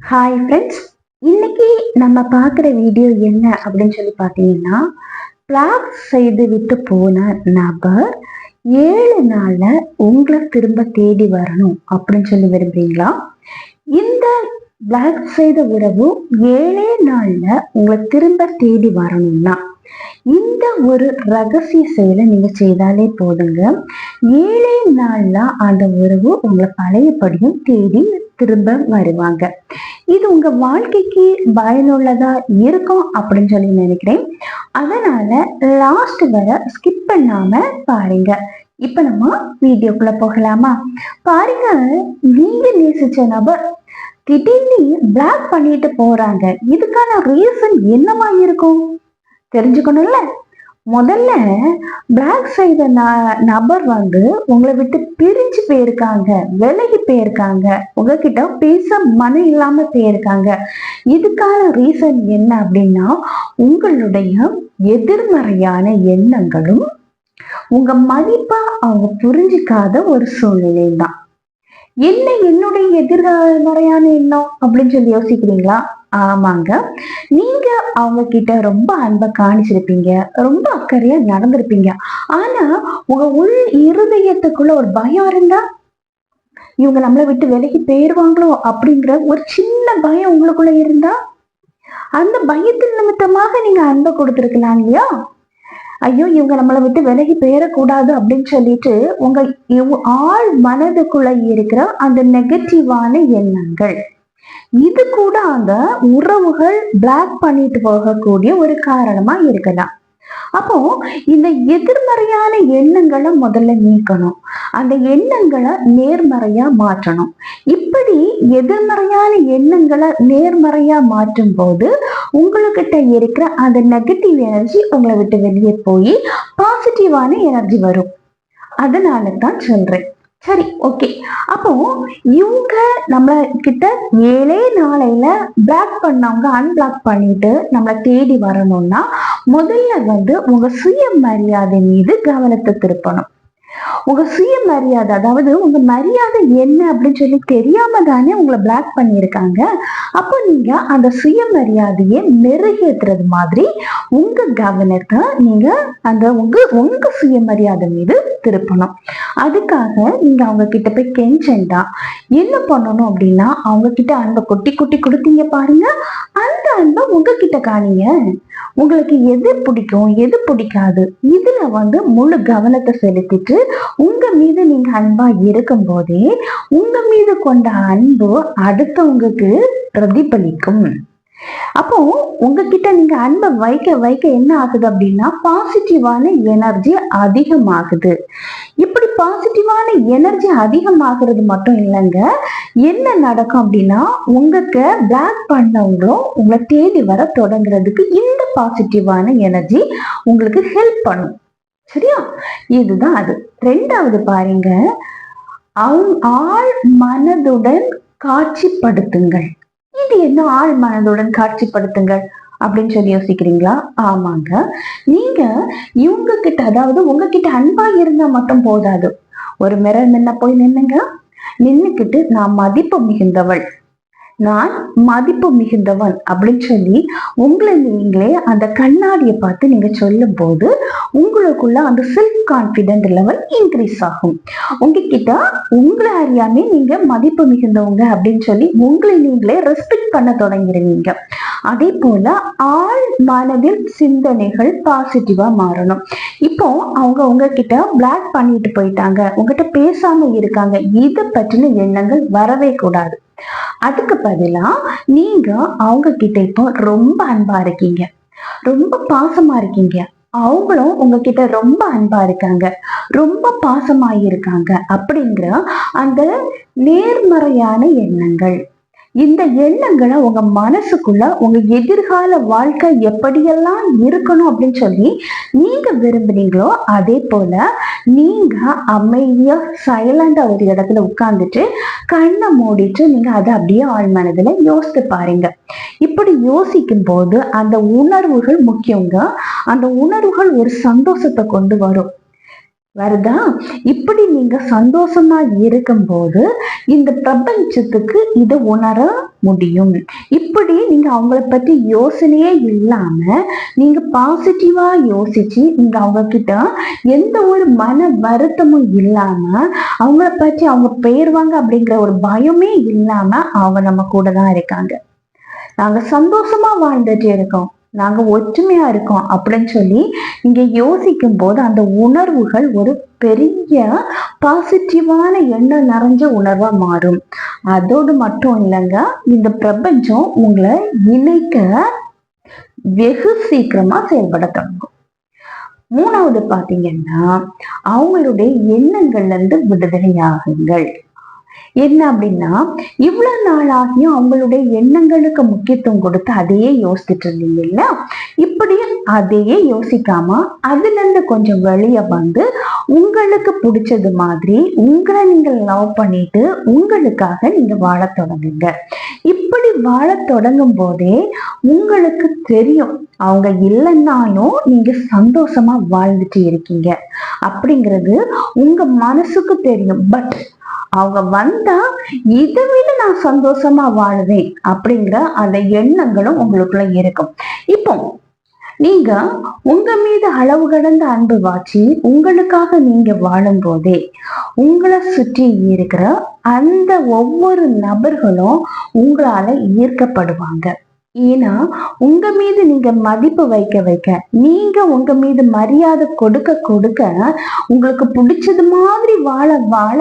Hi friends இன்னைக்கு நம்ம பார்க்குற வீடியோ என்ன அப்படின்னு சொல்லி பார்த்தீங்கன்னா பிளாக் செய்து விட்டு போன நபர் ஏழு நாள்ல உங்களை திரும்ப தேடி வரணும் அப்படின்னு சொல்லி விரும்புறீங்களா? இந்த பிளாக் செய்த உறவு ஏழே நாள்ல உங்களை திரும்ப தேடி வரணும்னா இந்த ஒரு ரகசிய செயலை நீங்க செய்தாலே போதுங்க. ஏழே நாள்ல அந்த உறவு உங்களை பழையபடியும் தேடி திரும்ப வருவாங்க. இது உங்க வாழ்க்கைக்கு பயனுள்ளதா இருக்கும் அப்படின்னு சொல்லி நினைக்கிறேன். அதனால லாஸ்ட் வர ஸ்கிப் பண்ணாம பாருங்க. இப்ப நம்ம வீடியோக்குள்ள போகலாமா? பாருங்க நீங்க நேசிச்ச நபர் திடீர்னு பிளாக் பண்ணிட்டு போறாங்க. இதுக்கான ரீசன் என்னவா இருக்கும்? தெரிஞ்சுக்கணும்ல? முதல்ல பிளாக் செய்த நபர் வந்து உங்களை விட்டு பிரிஞ்சு போயிருக்காங்க விலகி போயிருக்காங்க. உங்ககிட்ட பேச மனம் இல்லாம போயிருக்காங்க. இதுக்கான ரீசன் என்ன அப்படின்னா உங்களுடைய எதிர்மறையான எண்ணங்களும் உங்க மதிப்பா அவங்க புரிஞ்சிக்காத ஒரு சூழ்நிலை தான் என்ன என்னுடைய எதிர்மறையான எண்ணம் அப்படின்னு சொல்லி யோசிக்கிறீங்களா? ஆமாங்க. நீங்க அவங்க கிட்ட ரொம்ப அன்பை காணிச்சிருப்பீங்க. ரொம்ப அக்கறையா நடந்திருப்பீங்க. ஆனா உங்க உள் இருதயத்துக்குள்ள ஒரு பயம் இருந்தா இவங்க நம்மளை விட்டு விலகி போயிருவாங்களோ அப்படிங்கிற ஒரு சின்ன பயம் உங்களுக்குள்ள இருந்தா அந்த பயத்தின் நிமித்தமாக நீங்க அன்பை கொடுத்துருக்கலாம் இல்லையா? ஐயோ இவங்க நம்மளை விட்டு விலகி போயிடக்கூடாது அப்படின்னு சொல்லிட்டு உங்க ஆள் மனதுக்குள்ள இருக்கிற அந்த நெகட்டிவான எண்ணங்கள். இது கூட அந்த உறவுகள் பிளாக் பண்ணிட்டு போகக்கூடிய ஒரு காரணமா இருக்கலாம். அப்போ இந்த எதிர்மறையான எண்ணங்களை முதல்ல நீக்கணும். அந்த எண்ணங்களை நேர்மறையா மாற்றணும். இப்படி எதிர்மறையான எண்ணங்களை நேர்மறையா மாற்றும் போது உங்ககிட்ட இருக்கிற அந்த நெகட்டிவ் எனர்ஜி உங்களை விட்டு வெளியே போய் பாசிட்டிவான எனர்ஜி வரும். அதனால தான் சொல்றேன். சரி ஓகே அப்போ இவங்க நம்ம கிட்ட ஏழே நாளையில பிளாக் பண்ணவங்க அன்பிளாக் பண்ணிட்டு நம்மளை தேடி வரணும்னா முதல்ல வந்து உங்க சுயமரியாதை மீது கவனத்தை திருப்பணும். உங்க சுயமரியாதை அதாவது உங்க மரியாதை என்ன அப்படின்னு சொல்லி தெரியாம தானே உங்களை பிளாக் பண்ணியிருக்காங்க. அப்போ நீங்க அந்த சுய மரியாதையை மெருகேற்றுறது மாதிரி உங்க கவனத்தை நீங்க அந்த உங்க உங்க சுயமரியாதை மீது திருப்பணும். அதுக்காக நீங்க அவங்க கிட்ட போய் கெஞ்சண்டா என்ன பண்ணணும் அப்படின்னா அவங்க கிட்ட அன்பை கொட்டி கொட்டி கொடுத்தீங்க பாருங்க. அந்த அன்பை உங்ககிட்ட காணிங்க. உங்களுக்கு எது பிடிக்கும் எது பிடிக்காது இதுல வந்து முழு கவனத்தை செலுத்திட்டு உங்க மீது நீங்க அன்பா இருக்கும் போதே உங்க மீது கொண்ட அன்பு அடுத்தவங்களுக்கு பிரதிபலிக்கும். அப்போ உங்ககிட்ட நீங்க அன்பை வைக்க வைக்க என்ன ஆகுது அப்படின்னா பாசிட்டிவான எனர்ஜி அதிகமாகுது. இப்படி பாசிட்டிவான எனர்ஜி அதிகமாகிறது மட்டும் இல்லைங்க. என்ன நடக்கும் அப்படின்னா உங்களுக்கு பிளாக் பண்ணவங்களும் உங்களை தேடி வர தொடங்குறதுக்கு இந்த பாசிட்டிவான எனர்ஜி உங்களுக்கு ஹெல்ப் பண்ணும். சரியா? இதுதான் அது. ரெண்டாவது பாருங்க ஆள் மனதுடன் காட்சிப்படுத்துங்கள். இது என்ன ஆள் மனதுடன் காட்சிப்படுத்துங்கள் அப்படின்னு சொல்லி யோசிக்கிறீங்களா? ஆமாங்க. நீங்க இவங்க கிட்ட அதாவது உங்ககிட்ட அன்பா இருந்தா மட்டும் போதாது. ஒரு மிரர் முன்ன போய் நின்னுங்க நின்னுக்கிட்டு நான் மதிப்பு மிகுந்தவள். நான் மதிப்பு மிகுந்தவன் அப்படின்னு சொல்லி உங்களை நீங்களே அந்த கண்ணாடியை பார்த்து நீங்க சொல்லும் போது உங்களுக்குள்ள அந்த செல்ஃப் கான்பிடென்ட் லெவல் இன்க்ரீஸ் ஆகும். உங்ககிட்ட உங்களை அறியாமே நீங்க மதிப்பு மிகுந்தவங்க அப்படின்னு சொல்லி உங்களை நீங்களே ரெஸ்பெக்ட் பண்ண தொடங்கிடுவீங்க. அதே போல ஆள் மனதில் சிந்தனைகள் பாசிட்டிவா மாறணும். இப்போ அவங்க உங்ககிட்ட பிளாக் பண்ணிட்டு போயிட்டாங்க. உங்ககிட்ட பேசாம இருக்காங்க. இதை பற்றின எண்ணங்கள் வரவே கூடாது. அதுக்கு பதிலா நீங்க அவங்க கிட்ட இப்போ ரொம்ப அன்பா இருக்கீங்க. ரொம்ப பாசமா இருக்கீங்க. அவங்களும் உங்ககிட்ட ரொம்ப அன்பா இருக்காங்க. ரொம்ப பாசமாயிருக்காங்க அப்படிங்கிற அந்த நேர்மறையான எண்ணங்கள். இந்த எண்ணங்களை உங்க மனசுக்குள்ள உங்க எதிர்கால வாழ்க்கை எப்படியெல்லாம் இருக்கணும் அப்படின்னு சொல்லி நீங்க விரும்புனீங்களோ அதே போல நீங்க அமைதியா சைலண்டா ஒரு இடத்துல உட்கார்ந்துட்டு கண்ணை மூடிட்டு நீங்க அதை அப்படியே ஆள் மனதுல யோசித்து பாருங்க. இப்படி யோசிக்கும் போது அந்த உணர்வுகள் முக்கியங்க. அந்த உணர்வுகள் ஒரு சந்தோஷத்தை கொண்டு வரும். வருதா? இப்படி நீங்க சந்தோஷமா இருக்கும்போது இந்த பிரபஞ்சத்துக்கு இதை உணர முடியும். இப்படி நீங்க அவங்கள பத்தி யோசனையே இல்லாம நீங்க பாசிட்டிவா யோசிச்சு நீங்க அவங்க கிட்ட எந்த ஒரு மன வருத்தமும் இல்லாம அவங்கள பற்றி அவங்க பெயர்வாங்க அப்படிங்கிற ஒரு பயமே இல்லாம அவங்க நம்ம கூட தான் இருக்காங்க. நாங்க சந்தோஷமா வாழ்ந்துட்டு இருக்கோம். நாங்க ஒற்றுமையா இருக்கோம் அப்படின்னு சொல்லி இங்க யோசிக்கும் போது அந்த உணர்வுகள் ஒரு பெரிய பாசிட்டிவான எண்ணம் நிறைஞ்ச உணர்வா மாறும். அதோடு மட்டும் இல்லைங்க இந்த பிரபஞ்சம் உங்களை இணைக்க வெகு சீக்கிரமா செயல்பட தொடங்கும். மூணாவது பார்த்தீங்கன்னா அவங்களுடைய எண்ணங்கள்ல இருந்து விடுதலை ஆகுங்கள் என்ன அப்படின்னா இவ்வளவு நாளாகியும் அவங்களுடைய எண்ணங்களுக்கு முக்கியத்துவம் கொடுத்து அதையே யோசிச்சுட்டு இருந்தீங்கல்ல இப்படியே அதையே யோசிக்காம அதுல இருந்து கொஞ்சம் வெளிய வந்து உங்களுக்கு பிடிச்சது மாதிரி உங்களை நீங்க லவ் பண்ணிட்டு உங்களுக்காக நீங்க வாழ தொடங்குங்க. இப்படி வாழ தொடங்கும் போதே உங்களுக்கு தெரியும் அவங்க இல்லைன்னாலும் நீங்க சந்தோஷமா வாழ்ந்துட்டு இருக்கீங்க. அப்படிங்கிறது உங்க மனசுக்கு தெரியும். பட் அவங்க வந்தா இதை விட நான் சந்தோஷமா வாழுவேன் அப்படிங்கிற அந்த எண்ணங்களும் உங்களுக்குள்ள இருக்கும். இப்போ நீங்க உங்க மீது அளவு கடந்த அன்பு வாச்சி உங்களுக்காக நீங்க வாழும் போதே உங்களை சுற்றி இருக்கிற அந்த ஒவ்வொரு நபர்களும் உங்களால ஈர்க்கப்படுவாங்க. ஏன்னா உங்க மீது நீங்க மதிப்பு வைக்க வைக்க நீங்க உங்க மீது மரியாதை கொடுக்க கொடுக்க உங்களுக்கு பிடிச்சது மாதிரி வாழ வாழ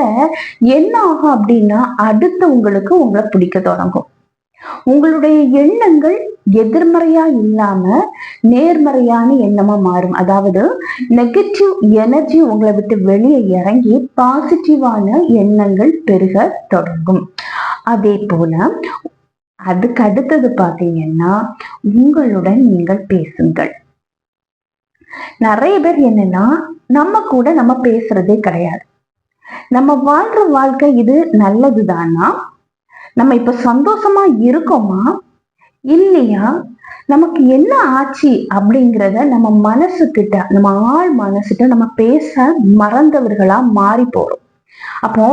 என்ன ஆகும் அப்படின்னா அடுத்து உங்களுக்கு உங்களை பிடிக்க தொடங்கும். உங்களுடைய எண்ணங்கள் எதிர்மறையா இல்லாம நேர்மறையான எண்ணமா மாறும். அதாவது நெகட்டிவ் எனர்ஜி உங்களை விட்டு வெளியே இறங்கி பாசிட்டிவான எண்ணங்கள் பெருக தொடங்கும். அதே போல அதுக்கு அடுத்தது பாத்தீங்கன்னா உங்களுடன் நீங்கள் பேசுங்கள். நிறைய பேர் என்னன்னா நம்ம கூட நம்ம பேசுறதே கிடையாது. நம்ம வாழ்ற வாழ்க்கை இது நல்லதுதானா? நம்ம இப்ப சந்தோஷமா இருக்கோமா? இல்லையா? நமக்கு என்ன ஆச்சு அப்படிங்கிறத நம்ம மனசு கிட்ட நம்ம ஆள் மனசுகிட்ட நம்ம பேச மறந்தவர்களா மாறி போறோம் அப்போ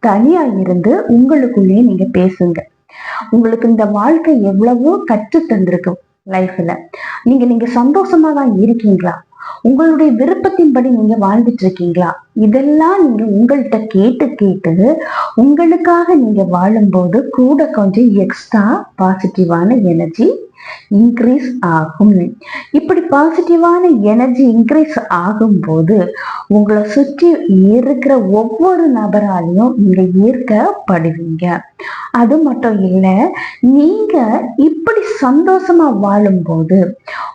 தனியா இருந்து உங்களுக்குள்ளேயே நீங்க பேசுங்க. உங்களுக்கு இந்த வாழ்க்கை எவ்வளவோ கற்று தந்திருக்கும் லைஃப்ல நீங்க நீங்க சந்தோஷமா தான் இருக்கீங்களா? உங்களுடைய விருப்பத்தின்படி நீங்க வாழ்ந்துட்டு இருக்கீங்களா இதெல்லாம் நீங்க உங்கள்கிட்ட கேட்டு கேட்டு உங்களுக்காக நீங்க வாழும்போது கூட கொஞ்சம் எக்ஸ்ட்ரா பாசிட்டிவான எனர்ஜி இன்க்ரீஸ் ஆகும். இப்படி பாசிட்டிவான எனர்ஜி இன்க்ரீஸ் ஆகும்போது உங்களை சுற்றி இருக்கிற ஒவ்வொரு நபராலையும் நீங்க ஈர்க்கப்படுவீங்க. அது மட்டும் இல்லை நீங்க இப்படி சந்தோஷமா வாழும்போது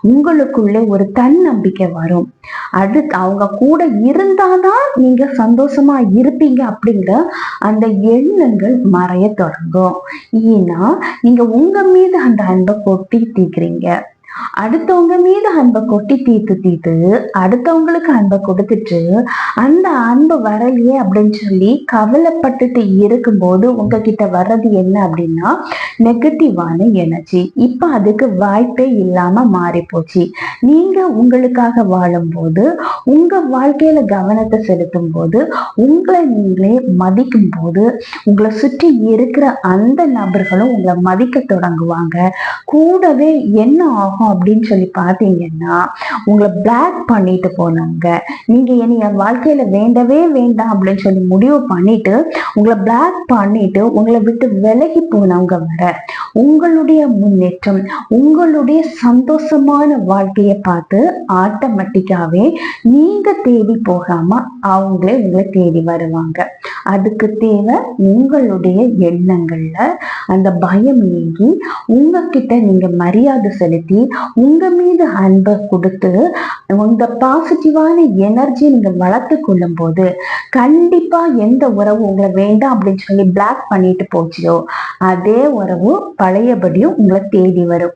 உங்களுக்குள்ளே ஒரு தன்னம்பிக்கை வரும். அடுத்து அவங்க கூட இருந்தாதான் நீங்க சந்தோஷமா இருப்பீங்க அப்படிங்கிற அந்த எண்ணங்கள் மறைய தொடங்கும். ஏன்னா நீங்க உங்க மீது அந்த அன்பை கொட்டிட்டு இருக்கிறீங்க அடுத்தவங்க மீது அன்பை கொட்டி தீர்த்து தீர்த்து அடுத்தவங்களுக்கு அன்பை கொடுத்துட்டு அந்த அன்பு வரலையே அப்படின்னு சொல்லி கவலைப்பட்டுட்டு இருக்கும்போது உங்ககிட்ட வர்றது என்ன அப்படின்னா நெகட்டிவான எனர்ஜி இப்போ அதுக்கு வாய்ப்பே இல்லாம மாறி போச்சு நீங்க உங்களுக்காக வாழும்போது உங்க வாழ்க்கையில கவனத்தை செலுத்தும் போது உங்களை நீங்களே மதிக்கும் போது உங்களை சுற்றி இருக்கிற அந்த நபர்களும் உங்களை மதிக்க தொடங்குவாங்க. கூடவே என்ன ஆகும் இருக்கும் அப்படின்னு சொல்லி பார்த்தீங்கன்னா உங்களை பிளாக் பண்ணிட்டு போனாங்க. நீங்க இனி என் வாழ்க்கையில வேண்டவே வேண்டாம் அப்படின்னு சொல்லி முடிவு பண்ணிட்டு உங்களை பிளாக் பண்ணிட்டு உங்களை விட்டு விலகி போனவங்க வர உங்களுடைய முன்னேற்றம் உங்களுடைய சந்தோஷமான வாழ்க்கையை பார்த்து ஆட்டோமேட்டிக்காவே நீங்க தேடி போகாம அவங்களே உங்களை தேடி வருவாங்க. அதுக்கு தேவை உங்களுடைய எண்ணங்கள்ல அந்த பயம் நீங்கி உங்ககிட்ட நீங்க மரியாதை செலுத்தி உங்க மீது அன்பை கொடுத்து இந்த பாசிட்டிவான எனர்ஜி நீங்க வளர்த்து கொள்ளும் போது கண்டிப்பா எந்த உறவு உங்களை வேண்டாம் அப்படின்னு சொல்லி பிளாக் பண்ணிட்டு போச்சியோ அதே உறவு பழையபடியும் உங்களை தேடி வரும்.